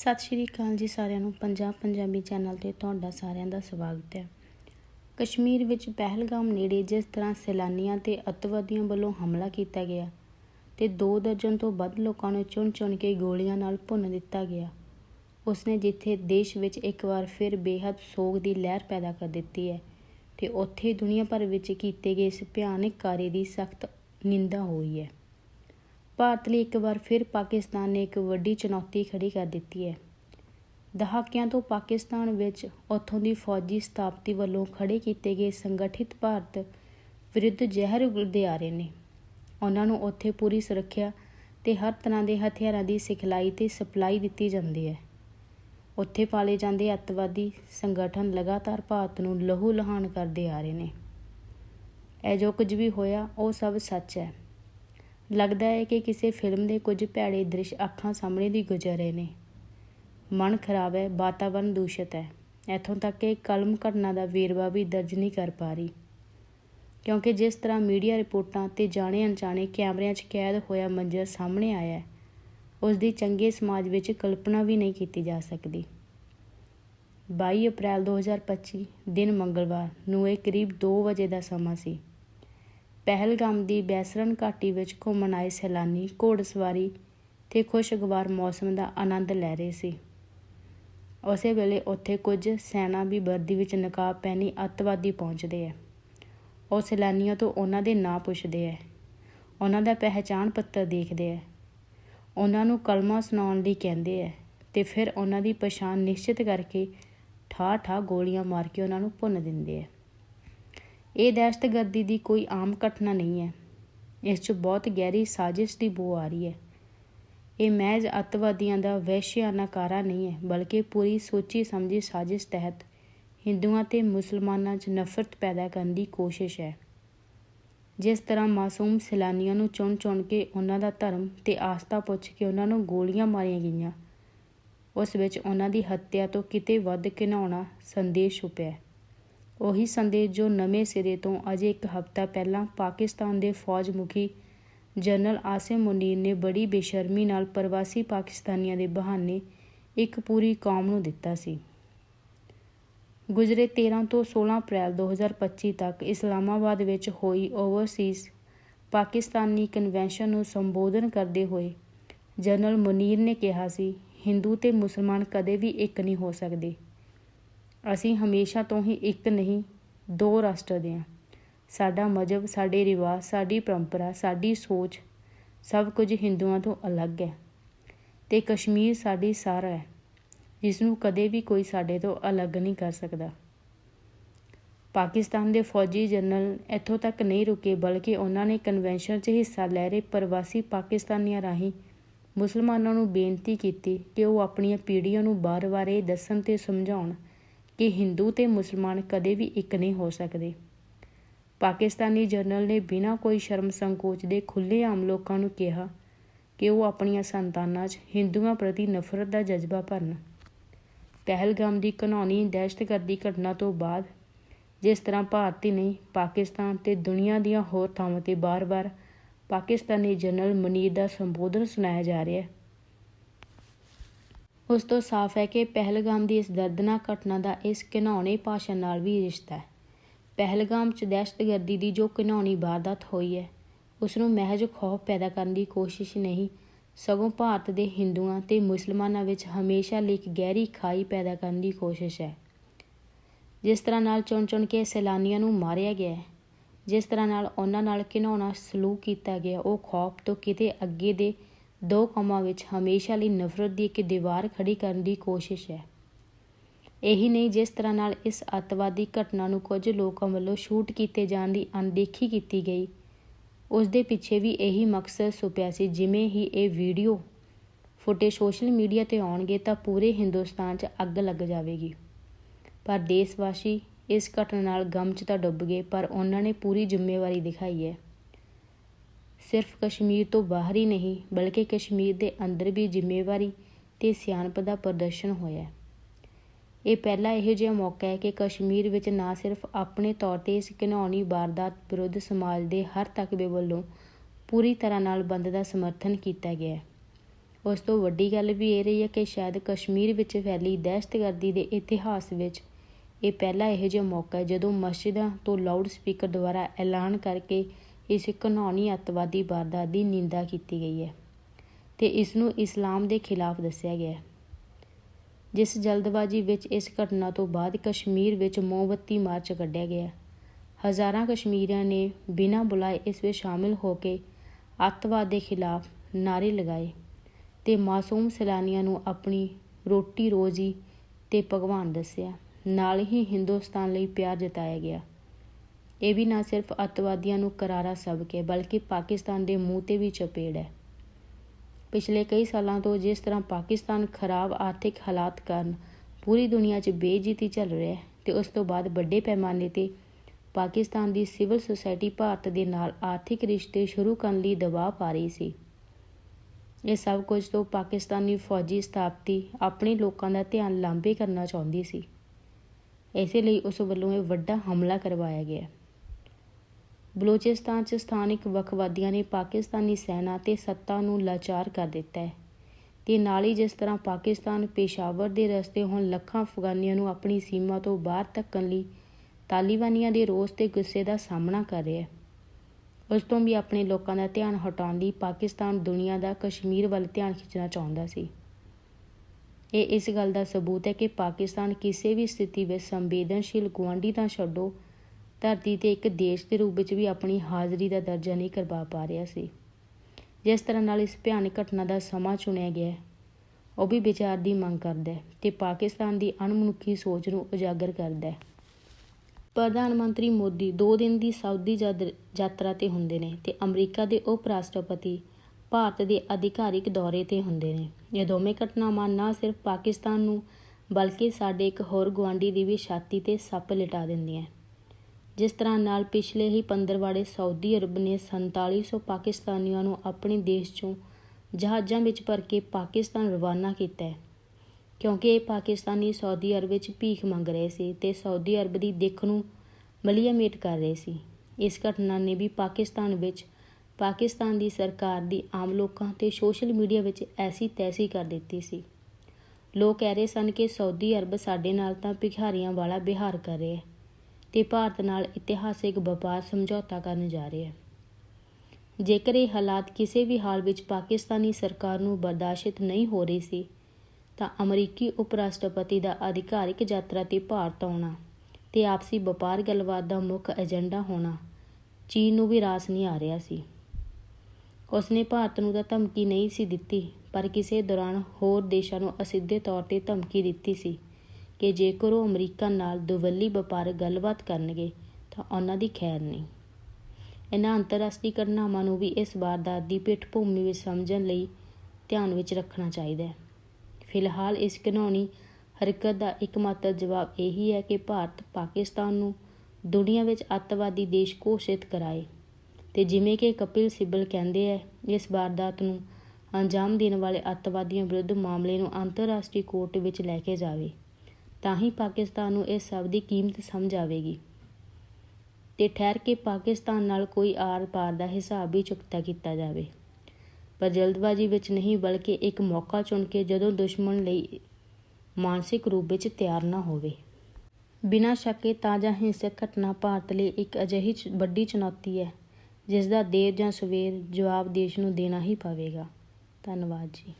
ਸਤਿ ਸ਼੍ਰੀ ਅਕਾਲ ਜੀ ਸਾਰਿਆਂ ਨੂੰ। ਪੰਜਾਬ ਪੰਜਾਬੀ ਚੈਨਲ ਤੇ ਤੁਹਾਡਾ ਸਾਰਿਆਂ ਦਾ ਸਵਾਗਤ ਹੈ। ਕਸ਼ਮੀਰ ਵਿੱਚ ਪਹਿਲਗਾਮ ਨੇੜੇ ਜਿਸ ਤਰ੍ਹਾਂ ਸੈਲਾਨੀਆਂ ਤੇ ਅੱਤਵਾਦੀਆਂ ਵੱਲੋਂ ਹਮਲਾ ਕੀਤਾ ਗਿਆ ਤੇ 2 ਦਰਜਨ ਤੋਂ ਵੱਧ ਲੋਕਾਂ ਨੂੰ ਚੁਣ-ਚੁਣ ਕੇ ਗੋਲੀਆਂ ਨਾਲ ਭੁੰਨ ਦਿੱਤਾ ਗਿਆ। ਉਸਨੇ ਜਿੱਥੇ ਦੇਸ਼ ਵਿੱਚ ਇੱਕ ਵਾਰ ਫਿਰ ਬੇਹੱਦ ਸੋਗ ਦੀ ਲਹਿਰ ਪੈਦਾ ਕਰ ਦਿੱਤੀ ਹੈ ਤੇ ਉੱਥੇ ਦੁਨੀਆ ਭਰ ਵਿੱਚ ਕੀਤੇ ਗਏ ਇਸ ਭਿਆਨਕ ਕਾਰੇ ਦੀ ਸਖਤ ਨਿੰਦਾ ਹੋਈ ਹੈ। ਭਾਰਤ ਲਈ ਇੱਕ ਵਾਰ ਫਿਰ ਪਾਕਿਸਤਾਨ ਨੇ ਇੱਕ ਵੱਡੀ ਚੁਣੌਤੀ ਖੜੀ ਕਰ ਦਿੱਤੀ ਹੈ। ਦਹਾਕਿਆਂ ਤੋਂ ਪਾਕਿਸਤਾਨ ਵਿੱਚ ਉੱਥੋਂ ਦੀ ਫੌਜੀ ਸਥਾਪਤੀ ਵੱਲੋਂ ਖੜੇ ਕੀਤੇ ਗਏ ਸੰਗਠਿਤ ਭਾਰਤ ਵਿਰੁੱਧ ਜ਼ਹਿਰ ਉਗਲਦੇ ਆ ਰਹੇ ਨੇ। ਉਹਨਾਂ ਨੂੰ ਉੱਥੇ ਪੂਰੀ ਸੁਰੱਖਿਆ ਤੇ ਹਰ ਤਰ੍ਹਾਂ ਦੇ ਹਥਿਆਰਾਂ ਦੀ ਸਿਖਲਾਈ ਤੇ ਸਪਲਾਈ ਦਿੱਤੀ ਜਾਂਦੀ ਹੈ। ਉੱਥੇ ਪਾਲੇ ਜਾਂਦੇ ਅੱਤਵਾਦੀ ਸੰਗਠਨ ਲਗਾਤਾਰ ਭਾਰਤ ਨੂੰ ਲਹੂ ਲਹਾਨ ਕਰਦੇ ਆ ਰਹੇ ਨੇ। ਇਹ ਜੋ ਕੁਝ ਵੀ ਹੋਇਆ, ਉਹ ਸਭ ਸੱਚ ਹੈ। ਲੱਗਦਾ ਹੈ ਕਿ ਕਿਸੇ ਫਿਲਮ ਦੇ ਕੁਝ ਭੈੜੇ ਦ੍ਰਿਸ਼ ਅੱਖਾਂ ਸਾਹਮਣੇ ਦੀ ਗੁਜ਼ਰ ਰਹੇ ਨੇ। ਮਨ ਖਰਾਬ ਹੈ ਵਾਤਾਵਰਣ ਦੂਸ਼ਿਤ ਹੈ। ਇੱਥੋਂ ਤੱਕ ਕਿ ਕਲਮ ਘਟਨਾ ਦਾ ਵੇਰਵਾ ਵੀ ਦਰਜ ਨਹੀਂ ਕਰ ਪਾ ਰਹੀ। ਕਿਉਂਕਿ ਜਿਸ ਤਰ੍ਹਾਂ ਮੀਡੀਆ ਰਿਪੋਰਟਾਂ ਤੇ ਜਾਣੇ ਅਣਜਾਣੇ ਕੈਮਰਿਆਂ 'ਚ ਕੈਦ ਹੋਇਆ ਮੰਜ਼ਰ ਸਾਹਮਣੇ ਆਇਆ ਹੈ, ਉਸ ਦੀ ਚੰਗੇ ਸਮਾਜ ਵਿੱਚ ਕਲਪਨਾ ਵੀ ਨਹੀਂ ਕੀਤੀ ਜਾ ਸਕਦੀ। 22 ਅਪ੍ਰੈਲ 2025 ਦਿਨ ਮੰਗਲਵਾਰ, ਨੂੰ ਇਹ ਕਰੀਬ 2 ਵਜੇ ਦਾ ਸਮਾਂ ਸੀ। ਪਹਿਲਗਾਮ ਦੀ ਬੈਸਰਨ ਘਾਟੀ ਵਿੱਚ ਘੁੰਮਣ ਆਏ ਸੈਲਾਨੀ ਘੋੜਸਵਾਰੀ ਤੇ ਖੁਸ਼ਗਵਾਰ ਮੌਸਮ ਦਾ ਆਨੰਦ ਲੈ ਰਹੇ ਸੀ। ਉਸੇ ਵੇਲੇ ਉੱਥੇ ਕੁਝ ਸੈਨਾ ਵੀ ਵਰਦੀ ਵਿੱਚ ਨਕਾਬ ਪਹਿਨੀ ਅੱਤਵਾਦੀ ਪਹੁੰਚਦੇ ਆ ਉਹ ਸੈਲਾਨੀਆਂ ਤੋਂ ਉਹਨਾਂ ਦੇ ਨਾਂ ਪੁੱਛਦੇ ਆ ਉਹਨਾਂ ਦਾ ਪਹਿਚਾਣ ਪੱਤਰ ਦੇਖਦੇ ਆ ਉਹਨਾਂ ਨੂੰ ਕਲਮਾ ਸੁਣਾਉਣ ਲਈ ਕਹਿੰਦੇ ਆ ਤੇ ਫਿਰ ਉਹਨਾਂ ਦੀ ਪਛਾਣ ਨਿਸ਼ਚਿਤ ਕਰਕੇ ਠਾ ਠਾ ਗੋਲੀਆਂ ਮਾਰ ਕੇ ਉਹਨਾਂ ਨੂੰ ਭੁੰਨ ਦਿੰਦੇ ਆ ਇਹ ਦਹਿਸ਼ਤਗਰਦੀ ਦੀ ਕੋਈ ਆਮ ਘਟਨਾ ਨਹੀਂ ਹੈ। ਇਸ 'ਚ ਬਹੁਤ ਗਹਿਰੀ ਸਾਜ਼ਿਸ਼ ਦੀ ਬੋ ਆ ਰਹੀ ਹੈ। ਇਹ ਮਹਿਜ਼ ਅੱਤਵਾਦੀਆਂ ਦਾ ਵਹਿਸ਼ਿਆਨਾ ਕਾਰਾ ਨਹੀਂ ਹੈ, ਬਲਕਿ ਪੂਰੀ ਸੋਚੀ ਸਮਝੀ ਸਾਜ਼ਿਸ਼ ਤਹਿਤ ਹਿੰਦੂਆਂ ਤੇ ਮੁਸਲਮਾਨਾਂ 'ਚ ਨਫ਼ਰਤ ਪੈਦਾ ਕਰਨ ਦੀ ਕੋਸ਼ਿਸ਼ ਹੈ। ਜਿਸ ਤਰ੍ਹਾਂ ਮਾਸੂਮ ਸੈਲਾਨੀਆਂ ਨੂੰ ਚੁਣ-ਚੁਣ ਕੇ ਉਹਨਾਂ ਦਾ ਧਰਮ ਤੇ ਆਸਥਾ ਪੁੱਛ ਕੇ ਉਹਨਾਂ ਨੂੰ ਗੋਲੀਆਂ ਮਾਰੀਆਂ ਗਈਆਂ, ਉਸ ਵਿੱਚ ਉਹਨਾਂ ਦੀ ਹੱਤਿਆ ਤੋਂ ਕਿਤੇ ਵੱਧ ਘਿਨਾਉਣਾ ਸੰਦੇਸ਼ ਛੁਪਿਆ ਉਹੀ ਸੰਦੇਸ਼ ਜੋ ਨਵੇਂ ਸਿਰੇ ਤੋਂ ਅਜੇ ਇੱਕ ਹਫ਼ਤਾ ਪਹਿਲਾਂ ਪਾਕਿਸਤਾਨ ਦੇ ਫੌਜ ਮੁਖੀ ਜਨਰਲ ਆਸਿਮ ਮੁਨੀਰ ਨੇ ਬੜੀ ਬੇਸ਼ਰਮੀ ਨਾਲ ਪ੍ਰਵਾਸੀ ਪਾਕਿਸਤਾਨੀਆਂ ਦੇ ਬਹਾਨੇ ਇੱਕ ਪੂਰੀ ਕੌਮ ਨੂੰ ਦਿੱਤਾ ਸੀ। ਗੁਜ਼ਰੇ 13 ਤੋਂ 16 ਅਪ੍ਰੈਲ 2025 ਤੱਕ ਇਸਲਾਮਾਬਾਦ ਵਿੱਚ ਹੋਈ ਓਵਰਸੀਜ਼ ਪਾਕਿਸਤਾਨੀ ਕਨਵੈਨਸ਼ਨ ਨੂੰ ਸੰਬੋਧਨ ਕਰਦੇ ਹੋਏ ਜਨਰਲ ਮੁਨੀਰ ਨੇ ਕਿਹਾ ਸੀ, ਹਿੰਦੂ ਤੇ ਮੁਸਲਮਾਨ ਕਦੇ ਵੀ ਇੱਕ ਨਹੀਂ ਹੋ ਸਕਦੇ। ਅਸੀਂ ਹਮੇਸ਼ਾ ਤੋਂ ਹੀ ਇੱਕ ਨਹੀਂ, ਦੋ ਰਾਸ਼ਟਰ ਦੇ ਹਾਂ। ਸਾਡਾ ਮਜ਼ਹਬ, ਸਾਡੇ ਰਿਵਾਜ, ਸਾਡੀ ਪਰੰਪਰਾ, ਸਾਡੀ ਸੋਚ ਸਭ ਕੁਝ ਹਿੰਦੂਆਂ ਤੋਂ ਅਲੱਗ ਹੈ ਤੇ ਕਸ਼ਮੀਰ ਸਾਡੀ ਸਾਰਾ ਹੈ ਜਿਸ ਨੂੰ ਕਦੇ ਵੀ ਕੋਈ ਸਾਡੇ ਤੋਂ ਅਲੱਗ ਨਹੀਂ ਕਰ ਸਕਦਾ। ਪਾਕਿਸਤਾਨ ਦੇ ਫੌਜੀ ਜਨਰਲ ਇੱਥੋਂ ਤੱਕ ਨਹੀਂ ਰੁਕੇ ਬਲਕਿ ਉਹਨਾਂ ਨੇ ਕਨਵੈਨਸ਼ਨ 'ਚ ਹਿੱਸਾ ਲੈ ਰਹੇ ਪ੍ਰਵਾਸੀ ਪਾਕਿਸਤਾਨੀਆਂ ਰਾਹੀਂ ਮੁਸਲਮਾਨਾਂ ਨੂੰ ਬੇਨਤੀ ਕੀਤੀ ਕਿ ਉਹ ਆਪਣੀਆਂ ਪੀੜ੍ਹੀਆਂ ਨੂੰ ਬਾਰ-ਬਾਰ ਇਹ ਦੱਸਣ ਤੇ ਸਮਝਾਉਣ ਕਿ ਹਿੰਦੂ ਤੇ ਮੁਸਲਮਾਨ ਕਦੇ ਵੀ ਇੱਕ ਨਹੀਂ ਹੋ ਸਕਦੇ। ਪਾਕਿਸਤਾਨੀ ਜਨਰਲ ਨੇ ਬਿਨਾਂ ਕੋਈ ਸ਼ਰਮ ਸੰਕੋਚ ਦੇ ਖੁੱਲ੍ਹੇਆਮ ਲੋਕਾਂ ਨੂੰ ਕਿਹਾ ਕਿ ਉਹ ਆਪਣੀਆਂ ਸੰਤਾਨਾਂ 'ਚ ਹਿੰਦੂਆਂ ਪ੍ਰਤੀ ਨਫ਼ਰਤ ਦਾ ਜਜ਼ਬਾ ਭਰਨ। ਪਹਿਲਗਾਮ ਦੀ ਘਨੌਣੀ ਦਹਿਸ਼ਤਗਰਦੀ ਘਟਨਾ ਤੋਂ ਬਾਅਦ ਜਿਸ ਤਰ੍ਹਾਂ ਭਾਰਤੀ ਨਹੀਂ, ਪਾਕਿਸਤਾਨ ਤੇ ਦੁਨੀਆ ਦੀਆਂ ਹੋਰ ਥਾਵਾਂ ਤੇ ਬਾਰ-ਬਾਰ ਪਾਕਿਸਤਾਨੀ ਜਨਰਲ ਮਨੀਰ ਦਾ ਸੰਬੋਧਨ ਸੁਣਾਇਆ ਜਾ ਰਿਹਾ ਹੈ ਉਸ ਤੋਂ ਸਾਫ਼ ਹੈ ਕਿ ਪਹਿਲਗਾਮ ਦੀ ਇਸ ਦਰਦਨਾਕ ਘਟਨਾ ਦਾ ਇਸ ਘਿਨਾਉਣੇ ਭਾਸ਼ਣ ਨਾਲ ਵੀ ਰਿਸ਼ਤਾ ਹੈ। ਪਹਿਲਗਾਮ 'ਚ ਦਹਿਸ਼ਤਗਰਦੀ ਦੀ ਜੋ ਘਿਨਾਉਣੀ ਵਾਰਦਾਤ ਹੋਈ ਹੈ ਉਸ ਨੂੰ ਮਹਿਜ ਖੌਫ ਪੈਦਾ ਕਰਨ ਦੀ ਕੋਸ਼ਿਸ਼ ਨਹੀਂ, ਸਗੋਂ ਭਾਰਤ ਦੇ ਹਿੰਦੂਆਂ ਤੇ ਮੁਸਲਮਾਨਾਂ ਵਿੱਚ ਹਮੇਸ਼ਾ ਲਈ ਇੱਕ ਗਹਿਰੀ ਖਾਈ ਪੈਦਾ ਕਰਨ ਦੀ ਕੋਸ਼ਿਸ਼ ਹੈ। ਜਿਸ ਤਰ੍ਹਾਂ ਨਾਲ ਚੁਣ-ਚੁਣ ਕੇ ਸੈਲਾਨੀਆਂ ਨੂੰ ਮਾਰਿਆ ਗਿਆ ਹੈ, ਜਿਸ ਤਰ੍ਹਾਂ ਨਾਲ ਉਹਨਾਂ ਨਾਲ ਘਿਨਾਉਣਾ ਸਲੂਕ ਕੀਤਾ ਗਿਆ, ਉਹ ਖੌਫ ਤੋਂ ਕਿਤੇ ਅੱਗੇ ਦੇ ਦੋ ਕੌਮਾਂ ਵਿੱਚ ਹਮੇਸ਼ਾ ਲਈ ਨਫ਼ਰਤ ਦੀ ਇੱਕ ਦੀਵਾਰ ਖੜੀ ਕਰਨ ਦੀ ਕੋਸ਼ਿਸ਼ ਹੈ। ਇਹੀ ਨਹੀਂ, ਜਿਸ ਤਰ੍ਹਾਂ ਨਾਲ ਇਸ ਅੱਤਵਾਦੀ ਘਟਨਾ ਨੂੰ ਕੁਝ ਲੋਕਾਂ ਵੱਲੋਂ ਸ਼ੂਟ ਕੀਤੇ ਜਾਣ ਦੀ ਅਣਦੇਖੀ ਕੀਤੀ ਗਈ, ਉਸ ਦੇ ਪਿੱਛੇ ਵੀ ਇਹੀ ਮਕਸਦ ਸੁਪਿਆ ਸੀ। ਜਿਵੇਂ ਹੀ ਇਹ ਵੀਡੀਓ ਫੁਟੇਜ ਸੋਸ਼ਲ ਮੀਡੀਆ ਤੇ ਆਉਣਗੇ ਤਾਂ ਪੂਰੇ ਹਿੰਦੁਸਤਾਨ 'ਚ ਅੱਗ ਲੱਗ ਜਾਵੇਗੀ। ਪਰ ਦੇਸ਼ਵਾਸੀ ਇਸ ਘਟਨਾ ਨਾਲ ਗਮ 'ਚ ਤਾਂ ਡੁੱਬ ਗਏ, ਪਰ ਉਹਨਾਂ ਨੇ ਪੂਰੀ ਜ਼ਿੰਮੇਵਾਰੀ ਦਿਖਾਈ ਹੈ। ਸਿਰਫ ਕਸ਼ਮੀਰ ਤੋਂ ਬਾਹਰ ਹੀ ਨਹੀਂ, ਬਲਕਿ ਕਸ਼ਮੀਰ ਦੇ ਅੰਦਰ ਵੀ ਜ਼ਿੰਮੇਵਾਰੀ ਤੇ ਸਿਆਣਪ ਦਾ ਪ੍ਰਦਰਸ਼ਨ ਹੋਇਆ ਇਹ ਪਹਿਲਾ ਇਹੋ ਜਿਹਾ ਮੌਕਾ ਹੈ ਕਿ ਕਸ਼ਮੀਰ ਵਿੱਚ ਨਾ ਸਿਰਫ ਆਪਣੇ ਤੌਰ ਤੇ ਇਸ ਘਿਨਾਉਣੀ ਵਾਰਦਾਤ ਵਿਰੁੱਧ ਸਮਾਜ ਦੇ ਹਰ ਤਕਬੇ ਵੱਲੋਂ ਪੂਰੀ ਤਰ੍ਹਾਂ ਨਾਲ ਬੰਦ ਦਾ ਸਮਰਥਨ ਕੀਤਾ ਗਿਆ ਹੈ। ਉਸ ਤੋਂ ਵੱਡੀ ਗੱਲ ਵੀ ਇਹ ਰਹੀ ਹੈ ਕਿ ਸ਼ਾਇਦ ਕਸ਼ਮੀਰ ਵਿੱਚ ਫੈਲੀ ਦਹਿਸ਼ਤਗਰਦੀ ਦੇ ਇਤਿਹਾਸ ਵਿੱਚ ਇਹ ਪਹਿਲਾ ਇਹੋ ਜਿਹਾ ਮੌਕਾ ਹੈ ਜਦੋਂ ਮਸਜਿਦਾਂ ਤੋਂ ਲਾਊਡ ਸਪੀਕਰ ਦੁਆਰਾ ਐਲਾਨ ਕਰਕੇ ਇਸ ਘਿਨੌਣੀ ਅੱਤਵਾਦੀ ਵਾਰਦਾਤ ਦੀ ਨਿੰਦਾ ਕੀਤੀ ਗਈ ਹੈ ਤੇ ਇਸ ਨੂੰ ਇਸਲਾਮ ਦੇ ਖਿਲਾਫ ਦੱਸਿਆ ਗਿਆ ਹੈ। ਜਿਸ ਜਲਦਬਾਜ਼ੀ ਵਿੱਚ ਇਸ ਘਟਨਾ ਤੋਂ ਬਾਅਦ ਕਸ਼ਮੀਰ ਵਿੱਚ ਮੋਮਬੱਤੀ ਮਾਰਚ ਕੱਢਿਆ ਗਿਆ। ਹਜ਼ਾਰਾਂ ਕਸ਼ਮੀਰੀਆਂ ਨੇ ਬਿਨਾਂ ਬੁਲਾਏ ਇਸ ਵਿੱਚ ਸ਼ਾਮਿਲ ਹੋ ਕੇ ਅੱਤਵਾਦ ਦੇ ਖਿਲਾਫ ਨਾਰੇ ਲਗਾਏ ਤੇ ਮਾਸੂਮ ਸੈਲਾਨੀਆਂ ਨੂੰ ਆਪਣੀ ਰੋਟੀ ਰੋਜ਼ੀ ਤੇ ਭਗਵਾਨ ਦੱਸਿਆ। ਨਾਲ ਹੀ ਹਿੰਦੁਸਤਾਨ ਲਈ ਪਿਆਰ ਜਤਾਇਆ ਗਿਆ। ਇਹ ਵੀ ਨਾ ਸਿਰਫ ਅੱਤਵਾਦੀਆਂ ਨੂੰ ਕਰਾਰਾ ਸਬਕ ਹੈ, ਬਲਕਿ ਪਾਕਿਸਤਾਨ ਦੇ ਮੂੰਹ ਤੇ ਵੀ ਚਪੇੜ ਹੈ। ਪਿਛਲੇ ਕਈ ਸਾਲਾਂ ਤੋਂ ਜਿਸ ਤਰ੍ਹਾਂ ਪਾਕਿਸਤਾਨ ਖਰਾਬ ਆਰਥਿਕ ਹਾਲਾਤ ਕਾਰਨ ਪੂਰੀ ਦੁਨੀਆ 'ਚ ਬੇਇੱਜ਼ਤੀ ਚੱਲ ਰਿਹਾ ਹੈ ਤੇ ਉਸ ਤੋਂ ਬਾਅਦ ਵੱਡੇ ਪੈਮਾਨੇ ਤੇ ਪਾਕਿਸਤਾਨ ਦੀ ਸਿਵਲ ਸੁਸਾਇਟੀ ਭਾਰਤ ਦੇ ਨਾਲ ਆਰਥਿਕ ਰਿਸ਼ਤੇ ਸ਼ੁਰੂ ਕਰਨ ਲਈ ਦਬਾਅ ਪਾ ਰਹੀ ਸੀ। ਇਹ ਸਭ ਕੁਝ ਤੋਂ ਪਾਕਿਸਤਾਨੀ ਫੌਜੀ ਸਥਾਪਤੀ ਆਪਣੇ ਲੋਕਾਂ ਦਾ ਧਿਆਨ ਲਾਂਭੇ ਕਰਨਾ ਚਾਹੁੰਦੀ ਸੀ। ਇਸੇ ਲਈ ਉਸ ਵੱਲੋਂ ਇਹ ਵੱਡਾ ਹਮਲਾ ਕਰਵਾਇਆ ਗਿਆ। ਬਲੋਚਿਸਤਾਨ 'ਚ ਸਥਾਨਿਕ ਵਖਵਾਦੀਆਂ ਨੇ ਪਾਕਿਸਤਾਨੀ ਸੈਨਾ ਤੇ ਸੱਤਾ ਨੂੰ ਲਾਚਾਰ ਕਰ ਦਿੱਤਾ ਹੈ। ਤੇ ਨਾਲ ਹੀ ਜਿਸ ਤਰ੍ਹਾਂ ਪਾਕਿਸਤਾਨ ਪੇਸ਼ਾਵਰ ਦੇ ਰਸਤੇ ਹੁਣ ਲੱਖਾਂ ਅਫਗਾਨੀਆਂ ਨੂੰ ਆਪਣੀ ਸੀਮਾ ਤੋਂ ਬਾਹਰ ਧੱਕਣ ਲਈ ਤਾਲਿਬਾਨੀਆਂ ਦੇ ਰੋਸ ਤੇ ਗੁੱਸੇ ਦਾ ਸਾਹਮਣਾ ਕਰ ਰਿਹਾ ਹੈ। ਉਸ ਤੋਂ ਵੀ ਆਪਣੇ ਲੋਕਾਂ ਦਾ ਧਿਆਨ ਹਟਾਉਣ ਲਈ ਪਾਕਿਸਤਾਨ ਦੁਨੀਆ ਦਾ ਕਸ਼ਮੀਰ ਵੱਲ ਧਿਆਨ ਖਿੱਚਣਾ ਚਾਹੁੰਦਾ ਸੀ। ਇਹ ਇਸ ਗੱਲ ਦਾ ਸਬੂਤ ਹੈ ਕਿ ਪਾਕਿਸਤਾਨ ਕਿਸੇ ਵੀ ਸਥਿਤੀ ਵਿੱਚ ਸੰਵੇਦਨਸ਼ੀਲ ਗੁਆਂਢੀ ਤਾਂ ਛੱਡੋ ਧਰਤੀ ਤੇ ਇੱਕ ਦੇਸ਼ ਦੇ ਰੂਪ ਵਿੱਚ ਵੀ ਆਪਣੀ ਹਾਜ਼ਰੀ ਦਾ ਦਰਜਾ ਨਹੀਂ ਕਰਵਾ ਪਾ ਰਿਹਾ ਸੀ। ਜਿਸ ਤਰ੍ਹਾਂ ਨਾਲ ਇਸ ਭਿਆਨਕ ਘਟਨਾ ਦਾ ਸਮਾਂ ਚੁਣਿਆ ਗਿਆ ਉਹ ਵੀ ਵਿਚਾਰ ਦੀ ਮੰਗ ਕਰਦਾ ਹੈ ਤੇ ਪਾਕਿਸਤਾਨ ਦੀ ਅਣਮਨੁੱਖੀ ਸੋਚ ਨੂੰ ਉਜਾਗਰ ਕਰਦਾ ਹੈ। ਪ੍ਰਧਾਨ ਮੰਤਰੀ ਮੋਦੀ 2 ਦਿਨ ਦੀ ਸਾਊਦੀ ਜਦ- ਯਾਤਰਾ ਤੇ ਹੁੰਦੇ ਨੇ ਤੇ ਅਮਰੀਕਾ ਦੇ ਉਪ ਰਾਸ਼ਟਰਪਤੀ ਭਾਰਤ ਦੇ ਅਧਿਕਾਰਿਕ ਦੌਰੇ ਤੇ ਹੁੰਦੇ ਨੇ। ਇਹ ਦੋਵੇਂ ਘਟਨਾਵਾਂ ਨਾ ਸਿਰਫ ਪਾਕਿਸਤਾਨ ਨੂੰ, ਬਲਕਿ ਸਾਡੇ ਇੱਕ ਹੋਰ ਗੁਆਂਢੀ ਦੀ ਵੀ ਛਾਤੀ ਤੇ ਸੱਪ ਲਿਟਾ ਦਿੰਦੀਆਂ ਜਿਸ ਤਰ੍ਹਾਂ ਨਾਲ ਪਿਛਲੇ ਹੀ ਪੰਦਰਵਾੜੇ ਸਾਊਦੀ ਅਰਬ ਨੇ 4700 ਪਾਕਿਸਤਾਨੀਆਂ ਨੂੰ ਆਪਣੇ ਦੇਸ਼ ਚੋਂ ਜਹਾਜ਼ਾਂ ਵਿੱਚ ਭਰ ਕੇ ਪਾਕਿਸਤਾਨ ਰਵਾਨਾ ਕੀਤਾ ਹੈ। ਕਿਉਂਕਿ ਇਹ ਪਾਕਿਸਤਾਨੀ ਸਾਊਦੀ ਅਰਬ ਵਿੱਚ ਭੀਖ ਮੰਗ ਰਹੇ ਸੀ ਤੇ ਸਾਊਦੀ ਅਰਬ ਦੀ ਦਿੱਖ ਨੂੰ ਮਲੀਆਮੇਟ ਕਰ ਰਹੇ ਸੀ। ਇਸ ਘਟਨਾ ਨੇ ਵੀ ਪਾਕਿਸਤਾਨ ਵਿੱਚ ਪਾਕਿਸਤਾਨ ਦੀ ਸਰਕਾਰ ਦੀ ਆਮ ਲੋਕਾਂ ਤੇ ਸੋਸ਼ਲ ਮੀਡੀਆ ਵਿੱਚ ਐਸੀ ਤੈਸੀ ਕਰ ਦਿੱਤੀ ਸੀ। ਲੋਕ ਕਹਿ ਰਹੇ ਸਨ ਕਿ ਸਾਊਦੀ ਅਰਬ ਸਾਡੇ ਨਾਲ ਤਾਂ ਭਿਖਾਰੀਆਂ ਵਾਲਾ ਵਿਹਾਰ ਕਰ ਰਿਹਾ ਹੈ। ਤੇ ਭਾਰਤ ਨਾਲ ਇਤਿਹਾਸਿਕ ਵਪਾਰ ਸਮਝੌਤਾ ਕਰਨ ਜਾ ਰਿਹਾ ਹੈ। ਜੇਕਰ ਇਹ ਹਾਲਾਤ ਕਿਸੇ ਵੀ ਹਾਲ ਵਿੱਚ ਪਾਕਿਸਤਾਨੀ ਸਰਕਾਰ ਨੂੰ ਬਰਦਾਸ਼ਤ ਨਹੀਂ ਹੋ ਰਹੀ ਸੀ, ਤਾਂ ਅਮਰੀਕੀ ਉਪ ਰਾਸ਼ਟਰਪਤੀ ਦਾ ਅਧਿਕਾਰਿਕ ਯਾਤਰਾ ਤੇ ਭਾਰਤ ਆਉਣਾ ਤੇ ਆਪਸੀ ਵਪਾਰ ਗੱਲਬਾਤ ਦਾ ਮੁੱਖ ਏਜੰਡਾ ਹੋਣਾ ਚੀਨ ਨੂੰ ਵੀ ਰਾਸ ਨਹੀਂ ਆ ਰਿਹਾ ਸੀ। ਉਸਨੇ ਭਾਰਤ ਨੂੰ ਤਾਂ ਧਮਕੀ ਨਹੀਂ ਸੀ ਦਿੱਤੀ, ਪਰ ਕਿਸੇ ਦੌਰਾਨ ਹੋਰ ਦੇਸ਼ਾਂ ਨੂੰ ਅਸਿੱਧੇ ਤੌਰ ਤੇ ਧਮਕੀ ਦਿੱਤੀ ਸੀ। ਕਿ ਜੇਕਰ ਉਹ ਅਮਰੀਕਾ ਨਾਲ ਦੁਵੱਲੀ ਵਪਾਰਕ ਗੱਲਬਾਤ ਕਰਨਗੇ, ਤਾਂ ਉਹਨਾਂ ਦੀ ਖੈਰ ਨਹੀਂ। ਇਹਨਾਂ ਅੰਤਰਰਾਸ਼ਟਰੀ ਘਟਨਾਵਾਂ ਨੂੰ ਵੀ ਇਸ ਵਾਰਦਾਤ ਦੀ ਪਿੱਠ ਭੂਮੀ ਵਿੱਚ ਸਮਝਣ ਲਈ ਧਿਆਨ ਵਿੱਚ ਰੱਖਣਾ ਚਾਹੀਦਾ ਹੈ। ਫਿਲਹਾਲ ਇਸ ਘਿਨੌਣੀ ਹਰਕਤ ਦਾ ਇੱਕਮਾਤਰ ਜਵਾਬ ਇਹੀ ਹੈ ਕਿ ਭਾਰਤ ਪਾਕਿਸਤਾਨ ਨੂੰ ਦੁਨੀਆ ਵਿੱਚ ਅੱਤਵਾਦੀ ਦੇਸ਼ ਘੋਸ਼ਿਤ ਕਰਾਏ। ਤੇ ਜਿਵੇਂ ਕਿ ਕਪਿਲ ਸਿੱਬਲ ਕਹਿੰਦੇ ਹੈ ਇਸ ਵਾਰਦਾਤ ਨੂੰ ਅੰਜਾਮ ਦੇਣ ਵਾਲੇ ਅੱਤਵਾਦੀਆਂ ਵਿਰੁੱਧ ਮਾਮਲੇ ਨੂੰ ਅੰਤਰਰਾਸ਼ਟਰੀ ਕੋਰਟ ਵਿੱਚ ਲੈ ਕੇ ਜਾਵੇ। ਤਾਂ ਹੀ ਪਾਕਿਸਤਾਨ ਨੂੰ ਇਸ ਸਭ ਦੀ ਕੀਮਤ ਸਮਝ ਆਵੇਗੀ। ਤੇ ਠਹਿਰ ਕੇ ਪਾਕਿਸਤਾਨ ਨਾਲ ਕੋਈ ਆਰ ਪਾਰ ਦਾ ਹਿਸਾਬ ਵੀ ਚੁਕਤਾ ਕੀਤਾ ਜਾਵੇ। ਪਰ ਜਲਦਬਾਜ਼ੀ ਵਿੱਚ ਨਹੀਂ, ਬਲਕਿ ਇੱਕ ਮੌਕਾ ਚੁਣ ਕੇ ਜਦੋਂ ਦੁਸ਼ਮਣ ਲਈ ਮਾਨਸਿਕ ਰੂਪ ਵਿੱਚ ਤਿਆਰ ਨਾ ਹੋਵੇ। ਬਿਨਾਂ ਸ਼ੱਕ ਇਹ ਤਾਜ਼ਾ ਹਿੰਸਕ ਘਟਨਾ ਭਾਰਤ ਲਈ ਇੱਕ ਅਜਿਹੀ ਵੱਡੀ ਚੁਣੌਤੀ ਹੈ ਜਿਸ ਦਾ ਦੇਰ ਜਾਂ ਸਵੇਰ ਜਵਾਬ ਦੇਸ਼ ਨੂੰ ਦੇਣਾ ਹੀ ਪਵੇਗਾ। ਧੰਨਵਾਦ ਜੀ।